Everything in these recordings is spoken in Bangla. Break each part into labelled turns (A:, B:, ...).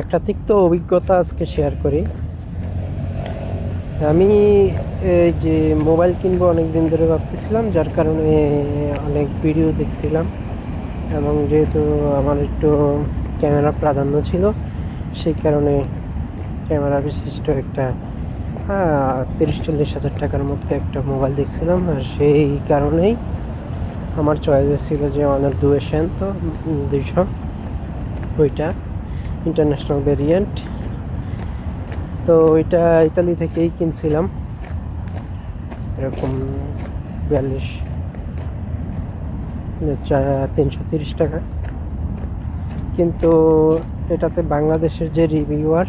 A: একটা তিক্ত অভিজ্ঞতা আজকে শেয়ার করি। আমি, এই যে মোবাইল কিনবো অনেক দিন ধরে ভাবতেছিলাম, যার কারণে অনেক ভিডিও দেখছিলাম এবং যেহেতু আমার একটু ক্যামেরা প্রাধান্য ছিল, সেই কারণে ক্যামেরা বিশিষ্ট একটা তিরিশ, চল্লিশ হাজার টাকার মধ্যে একটা মোবাইল দেখছিলাম। আর সেই কারণেই আমার চয়েস ছিল যে অনেক দুয়েশন তো দুইশো, ওইটা। ইন্টারন্যাশনাল ভেরিয়েন্ট তো ওইটা ইতালি থেকেই কিনছিলাম। এরকম বিয়াল্লিশ তিনশো তিরিশ টাকা। কিন্তু এটাতে বাংলাদেশের যে রিভিউয়ার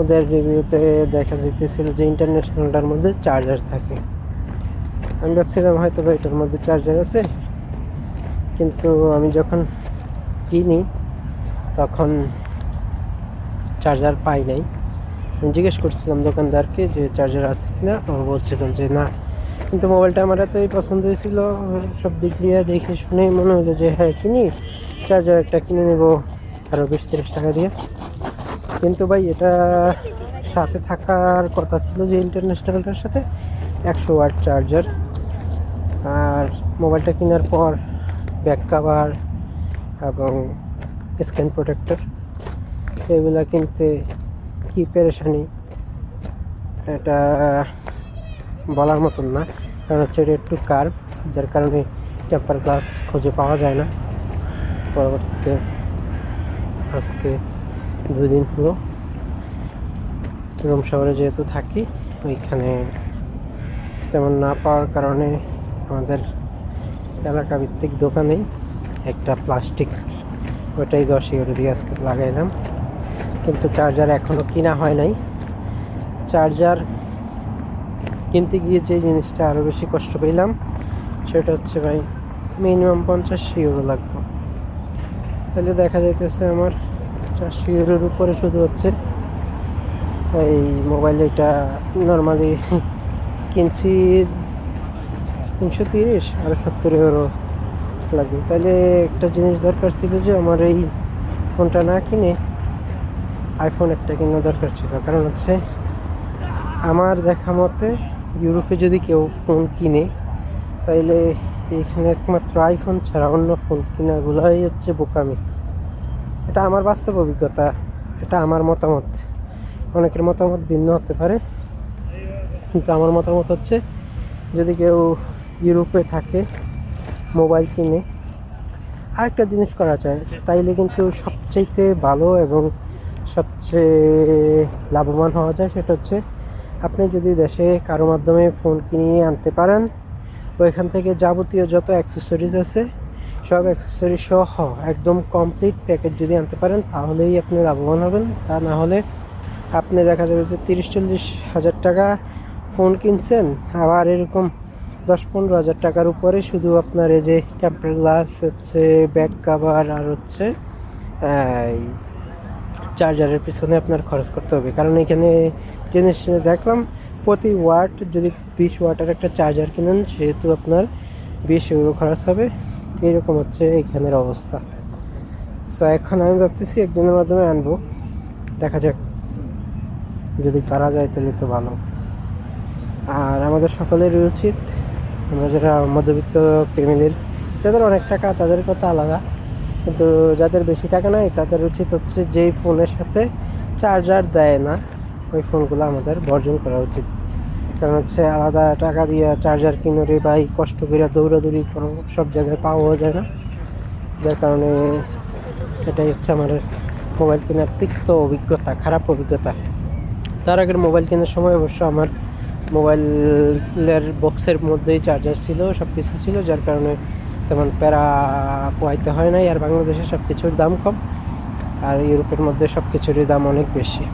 A: ওদের রিভিউতে দেখা যেতেছিল যে ইন্টারন্যাশনালটার মধ্যে চার্জার থাকে। আমি ভাবছিলাম হয়তো বা এটার মধ্যে চার্জার আছে। কিন্তু আমি যখন কিনি তখন চার্জার পাই নাই। আমি জিজ্ঞেস করছিলাম দোকানদারকে যে চার্জার আছে কিনা, ও বলছিলাম যে না। কিন্তু মোবাইলটা আমার এতই পছন্দ হয়েছিল, সব দিক দিয়ে দেখে শুনে মনে হলো যে হ্যাঁ কিনি। চার্জার একটা কিনে নেব আরও বিশ তিরিশ টাকা দিয়ে। কিন্তু ভাই, এটা সাথে থাকার কথা ছিল যে ইন্টারন্যাশনালটার সাথে একশো ওয়াট চার্জার আর মোবাইলটা কেনার পর ব্যাক কাভার এবং স্ক্রিন প্রোটেক্টর। এগুলা কিনতে কি পেরেশানি? এটা বলার মতন না, কারণ হচ্ছে এটা একটু কার্ভ, যার কারণে টেম্পার গ্লাস খুঁজে পাওয়া যায় না। পরবর্তীতে আজকে দুই দিন হলো রুম শহরে যেহেতু থাকি, ওইখানে তেমন না পাওয়ার কারণে আমাদের এলাকা ভিত্তিক দোকানেই একটা প্লাস্টিক ওইটাই দশ ইউরো দিয়ে আজকে লাগাইলাম। কিন্তু চার্জার এখনও কিনা হয় নাই। চার্জার কিনতে গিয়ে যে জিনিসটা আরও বেশি কষ্ট পেলাম, সেটা হচ্ছে ভাই মিনিমাম পঞ্চাশ ইউরো লাগবে। তাহলে দেখা যাইতেছে আমার চারশো ইউরোর উপরে শুধু হচ্ছে এই মোবাইল এটা নর্মালি কিনছি তিনশো তিরিশ আর সত্তর ইউরো লাগবে। তাহলে একটা জিনিস দরকার ছিল যে আমার এই ফোনটা না কিনে আইফোন একটা কেনা দরকার ছিল। কারণ হচ্ছে আমার দেখা মতে ইউরোপে যদি কেউ ফোন কিনে, তাইলে এখানে একমাত্র আইফোন ছাড়া অন্য ফোন কেনাগুলোই হচ্ছে বোকামি। এটা আমার বাস্তব অভিজ্ঞতা, এটা আমার মতামত। অনেকের মতামত ভিন্ন হতে পারে, কিন্তু আমার মতামত হচ্ছে যদি কেউ ইউরোপে থাকে মোবাইল কিনে। আরেকটা জিনিস করা যায়, তাইলে কিন্তু সবচাইতে ভালো এবং সবচেয়ে লাভবান হওয়া যায় সেটা হচ্ছে আপনি যদি দেশে কারও মাধ্যমে ফোন কিনিয়ে আনতে পারেন, ওইখান থেকে যাবতীয় যত অ্যাক্সেসরিজ আছে, সব অ্যাক্সেসরি সহ একদম কমপ্লিট প্যাকেজ যদি আনতে পারেন, তাহলেই আপনি লাভবান হবেন। তা না হলে আপনি দেখা যাবে যে তিরিশ, চল্লিশ হাজার টাকা ফোন কিনছেন, আবার এরকম দশ পনেরো হাজার টাকার উপরে শুধু আপনার এই যে টেম্পার গ্লাস হচ্ছে ব্যাক কাভার আর হচ্ছে চার্জারের পিছনে আপনার খরচ করতে হবে। কারণ এখানে জিনিস দেখলাম, প্রতি ওয়াট যদি বিশ ওয়াটের একটা চার্জার কিনেন, সেহেতু আপনার বিশ ইউরো খরচ হবে। এইরকম হচ্ছে এইখানের অবস্থা। সো এখন আমি ভাবতেছি একদিনের মাধ্যমে আনব। দেখা যাক। যদি পারা যায়, তাহলে তো ভালো। আর আমাদের সকলেরই উচিত আমরা যারা মধ্যবিত্ত ফ্যামিলির, যাদের অনেক টাকা, তাদের কথা আলাদা। কিন্তু যাদের বেশি টাকা নাই, তাদের উচিত হচ্ছে যেই ফোনের সাথে চার্জার দেয় না, ওই ফোনগুলো আমাদের বর্জন করা উচিত। কারণ হচ্ছে আলাদা টাকা দিয়ে চার্জার কিনে রে বাই কষ্ট করে দৌড়াদৌড়ি করো, সব জায়গায় পাওয়া যায় না। যার কারণে এটাই হচ্ছে আমার মোবাইল কেনার তিক্ত অভিজ্ঞতা, খারাপ অভিজ্ঞতা। তার আগের মোবাইল কেনার সময় অবশ্য আমার মোবাইলের বক্সের মধ্যেই চার্জার ছিল সব কিছু ছিল, যার কারণে তেমন প্যারা পোয়াইতে হয় নাই। আর বাংলাদেশে সব কিছুর দাম কম, আর ইউরোপের মধ্যে সব কিছুরই দাম অনেক বেশি।